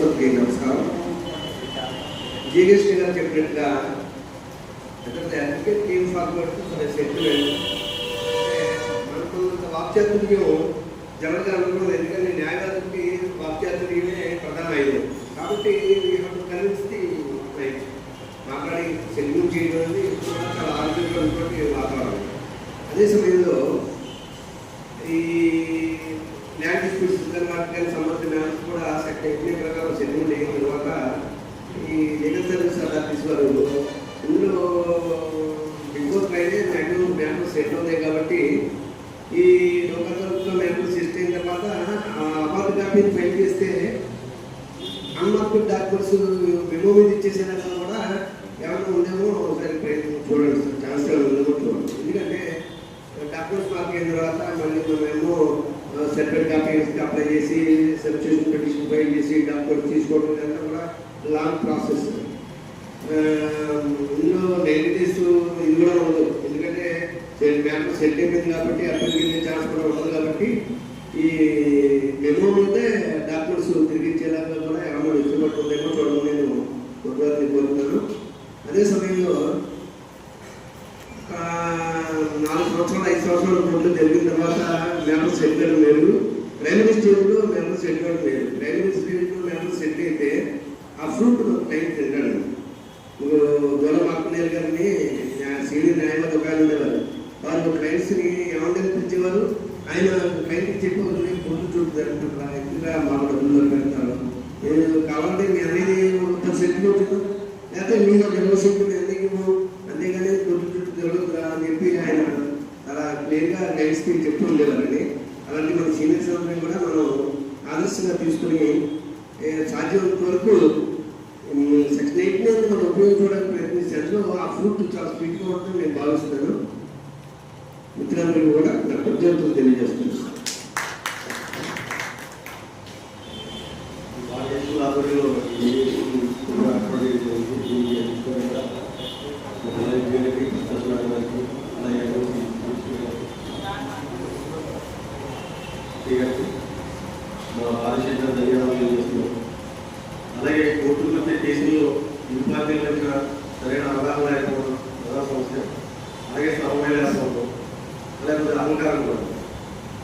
సరస్వతి నమస్కారం జీగేశ్వరి గారు చెప్పినట్టుగా advocate team forward for settlement మనకు వాక్చాతుర్యం జనరల్గా అనుకున్నది ఎందుకంటే న్యాయవాదికి వాక్చాతుర్యమే ప్రధానమైంది కాబట్టి కన్విన్స్ ది రైట్ మాట్లాడి సెటిల్మెంట్ చేయడం అనేది చాలా ఆరోగ్యంగా ఉన్నటువంటి వాతావరణం. అదే సమయంలో చెప్పిన ప్రకారం సెటిల్మెంట్ అయిన తర్వాత ఈ లీగల్ సర్వీస్ అథారిటీస్ వారు ఇందులో before Friday maximum matters set అవుతాయి కాబట్టి ఈ లోకల్ సర్వీస్లో మ్యాటర్స్ సెట్ అయిన తర్వాత ఆ కాపీని ఫైల్ చేస్తే అన్మార్కెట్ డాక్టర్స్ మెమో మీద ఇచ్చేసేదాకా కూడా ఏమైనా ఉందేమో ఒకసారి ప్రయత్నం చూడండి సార్. ఛాన్స్ ఉందేమో చూడండి. ఎందుకంటే డాక్టర్స్ మార్క్ అయిన తర్వాత మళ్ళీ మనమేమో సెపరేట్గా కాపీస్ అప్లై చేసి సబ్స్టిట్యూషన్ పిటిషన్ ఫైల్ చేసి డాక్యుమెంట్స్ తీసుకోవడం ఇదంతా కూడా లాంగ్ ప్రాసెస్ ఇందులో నెగిటివ్స్ ఇది కూడా ఉండదు. ఎందుకంటే మ్యాటర్ సెట్ అయిపోయింది కాబట్టి అప్పటికి కింద ఛాన్స్ కూడా ఉండదు కాబట్టి ఈ మెమో మీదే డాక్టర్స్ తిరిగించేలాగా కూడా ఏమన్నా ఇష్టపడుతుందేమో చూడడం నేను గురువారిని కోరుతున్నాను. అదే సమయంలో నాలుగు సంవత్సరాలు ఐదు సంవత్సరాల ముందు జరిగిన తర్వాత మెంబర్ సెట్ లేదు రైల్వే స్టేషన్లో మేము సెటిల్ సెట్ రైల్వే స్టేషన్లో మేము సెటిల్ అయితే ఆ ఫ్రూట్ క్లైంట్ తింటాడు. దొర మార్కనేల్ గారిని సీనియర్ న్యాయవాది ఒక ఆయన ఉండేవారు. వారు క్లైంట్స్ని ఏమంటే పిలిచేవారు? ఆయన క్లైంట్కి చెప్పేవారు నేను పొద్దు చూపు జరుగుతుంటారా ఎక్కువగా మాకు డబ్బులు పెడతాను కావాలంటే మీ అనేది సెట్ అవుతుంది సాధ్యమైనంత వరకు సెక్షన్ ఎయిట్ మనం ఉపయోగించుకోవడానికి ప్రయత్నించాను ఆ ఫ్రూట్ చాలా స్వీట్గా ఉంటుందని నేను భావిస్తున్నాను మిత్రులందరికీ కూడా నా కృతజ్ఞతలు తెలియజేస్తున్నాను Thank you. ఈ కూడా ఏర్పాటు అలాగే వీళ్ళకి మా బాలశేఖర ధన్యవాదాలు తెలియజేస్తున్నాం అలాగే కోర్టుకు వచ్చే కేసుల్లో విద్యార్థుల యొక్క సరైన అవగాహన లేకపోవడం ప్రధాన సమస్య. అలాగే సమన్వయ లేకపోవడం అలాగే అహంకారం కూడా.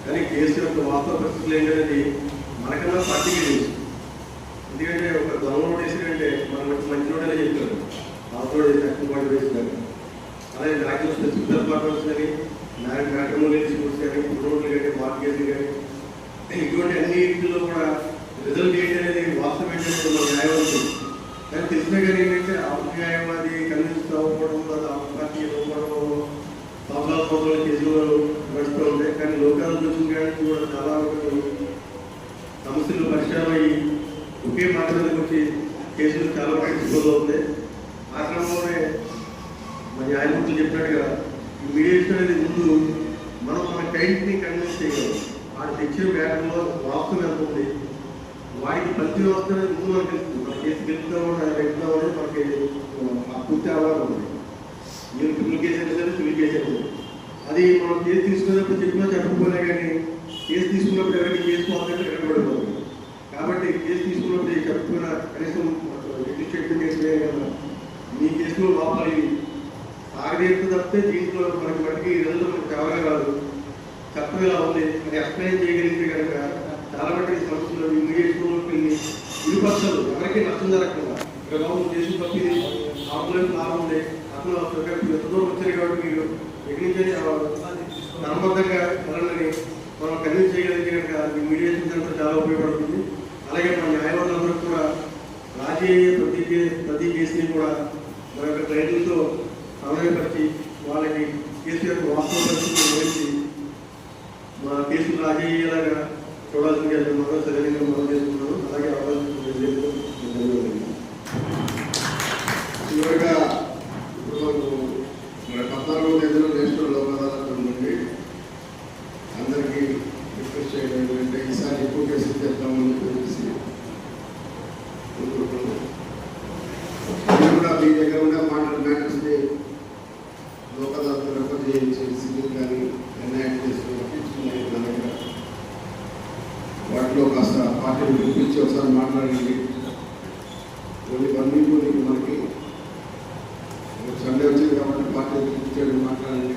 కానీ కేసు యొక్క వాస్తవ పరిస్థితులు ఏంటనేది మనకన్నా పార్టీకి తెలుసు ఎందుకంటే ఒక దొంగలోడు వేసినంటే మనం మంచి నోటనే చెప్తారు అవతోడు తక్కువ పాటు వేసినాక అలాగే నాకు స్పెసిఫిక్ డిపార్ట్మెంట్స్ కానీ నాకు మ్యాట్రిమోనియల్ డిస్ప్యూట్స్ కానీ పురోట్లు కానీ మార్కెట్లు కానీ ఇటువంటి అన్నింటిలో కూడా రిజల్ట్ ఏంటి వాస్తవం ఏంటంటే న్యాయవంతులు కానీ తెలిసినా కానీ ఏంటంటే న్యాయవాది కన్విన్స్ అవ్వడం లేదా పార్టీ ఇవ్వడం సంవత్సరాల సంవత్సరాల కేసులు నడుస్తూ ఉంటాయి కానీ లోకాలు చూసిన కానీ కూడా చాలా వరకు సమస్యలు పరిష్కారం అయ్యి ఒకే మాట వచ్చి కేసులు చాలా వరకు డిస్పోజ్ ఆ క్రమంలోనే మా న్యాయమూర్తులు చెప్పినట్టుగా ఈ మీడియేషన్ అనేది ముందు మనం మన క్లయింట్ని కన్విన్స్ చేయగలం. వాడు తెచ్చిన మ్యాటర్లో వాస్తు ఎంత ఉంది? వాడికి ప్రతి వ్యవస్థ అనేది ముందు మనకి తెలుస్తుంది. మన కేసు గెలుపుతామని వెళ్తామని మనకి పూర్తి అవ్వాలి ఉంది. మీరు క్రిమినల్ కేసు అయినా సరే సివిల్ కేసు అయినా అది మనం కేసు తీసుకున్నప్పుడు చెప్పినా చెప్పకపోయినా కానీ కేసు తీసుకున్నప్పుడు ఎవరికి కేసు పోతుందంటే వెనకబడిపోతుంది కాబట్టి కేసు తీసుకున్నప్పుడు ఇది చెప్పకపోయినా కనీసం రిజిస్ట్రేషన్ కేసు వేయాలి కదా మీ కేసులో లోపాలి సాగదీర్పు తప్పితే దీనికి మనకి మటుకి రిజల్ట్ మనకు కావాలి రాదు తక్కువ ఇలా ఉంది అది ఎక్స్ప్లెయిన్ చేయగలిగితే కనుక చాలా మటుకి సమస్యలు ఇమిడియేషన్లోకి వెళ్ళి ఇరుపక్షాలు ఎవరికి నష్టం జరగకుండా ఇక్కడ బాబు చేసిన తప్పు ఆంబులెన్స్ బాగుంది ఉంది అతను అక్కడికి ఎంత దూరం వచ్చారు కాబట్టి మీరు ఎక్కడి నుంచి క్రమబద్ధంగా వెళ్ళాలని మనం కన్విన్స్ చేయగలిగితే కనుక ఈ మీడియేషన్ సెంటర్ చాలా ఉపయోగపడుతుంది. అలాగే మన న్యాయవాదులందరూ కూడా రాజీ అయ్యే ప్రతి ప్రతి కేసుని కూడా మన యొక్క ట్రైన్లతో సమన్వయపరిచి వాళ్ళకి కేసు యొక్క వాస్తవ పరిస్థితిని వివరించి మా కేసులు రాజీ చూడాల్సిన చూడాల్సిందిగా మనం సరైన మనం చేస్తున్నాను అలాగే అవకాశం చివరిగా పద్నాలుగు నేషనల్ లోక్ అదాలత్ అందరికీ రిక్వెస్ట్ చేయడం ఏంటంటే ఈసారి ఎక్కువ కేసులు చేద్దామని చెప్పేసి కూడా మీ దగ్గర ఒకసారి మాట్లాడండి. మాట్లాడింది పని కూడా మనకి. సండే వచ్చింది కాబట్టి పార్టీ చేయడం మాట్లాడండి.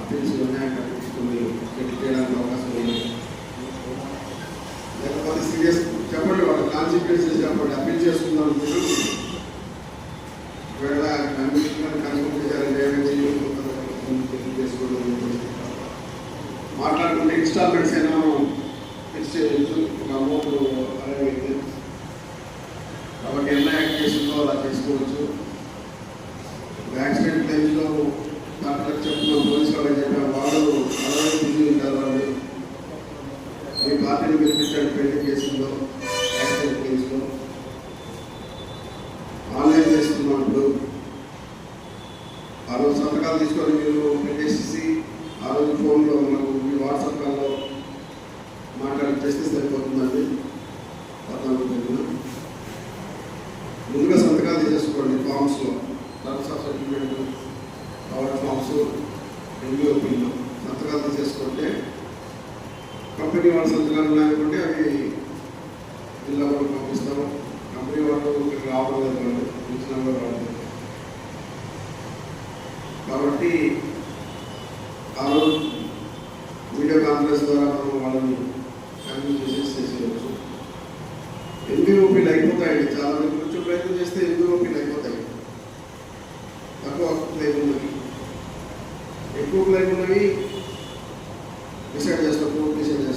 అప్పీల్స్ ఉన్నాయని కనిపిస్తుంది చెక్ చేయడానికి అవకాశం ఉంది. లేకపోతే సీరియస్ చెప్పండి వాళ్ళు కాన్సన్ట్రేట్ చేసి చెప్పండి అప్పీల్ చేసుకుందాం ఒకవేళ కన్వీనర్ కన్ఫర్మ్ చేయాలంటే ఏమైంది తెలియజేసుకోవడం మాట్లాడుకుంటే ఇన్స్టాల్మెంట్స్ ఏమైనా చేయొచ్చు ఒక అమౌంట్ అలాగే కాబట్టి ఎలా యాక్ట్ చేసిందో అలా చేసుకోవచ్చు యాక్సిడెంట్ టైంలో డాక్టర్ చెప్పిన పోలీస్ వాళ్ళకి చెప్పిన వాళ్ళు అలాగే బిజీ ఉంటారు వాళ్ళు. మీ పార్టీని గెలిపించాడు పెళ్ళి చేసిందో యాక్సిడెంట్ కేసులో ఆన్లైన్ చేస్తున్నాం ఇప్పుడు? ఆ రోజు సంతకాలు తీసుకొని మీరు పెట్టేసేసి ఆ రోజు ఫోన్లో మనకు మీ వాట్సాప్ కాల్లో మాట్లాడి చేస్తే సరిపోతుందండి. ముందుగా సంతకాలు తీసేసుకోండి ఫామ్స్లో. Terms of certificate power forms ఎన్యూఓపీలో సంతకాలు తీసేసుకుంటే కంపెనీ వాళ్ళ సంతకాలు ఉన్నాయనుకుంటే అవి జిల్లా వాళ్ళు పంపిస్తాము. కంపెనీ వాళ్ళు ఇక్కడ రావడం లేదు వాళ్ళు. ఇచ్చిన వాళ్ళు రావడం కాబట్టి ఆ రోజు వీడియో కాన్ఫరెన్స్ ద్వారా మనం వాళ్ళని కన్విన్స్ చేసి చేసేయచ్చు ఎన్బిఓపీలు అయిపోతాయండి చాలా మంది కొంచెం ప్రయత్నం చేస్తే ఎన్బిఓపీలు అయిపోతాయి? తక్కువ క్లైమ్ ఉన్నవి ఎక్కువ క్లైమ్ ఉన్నవి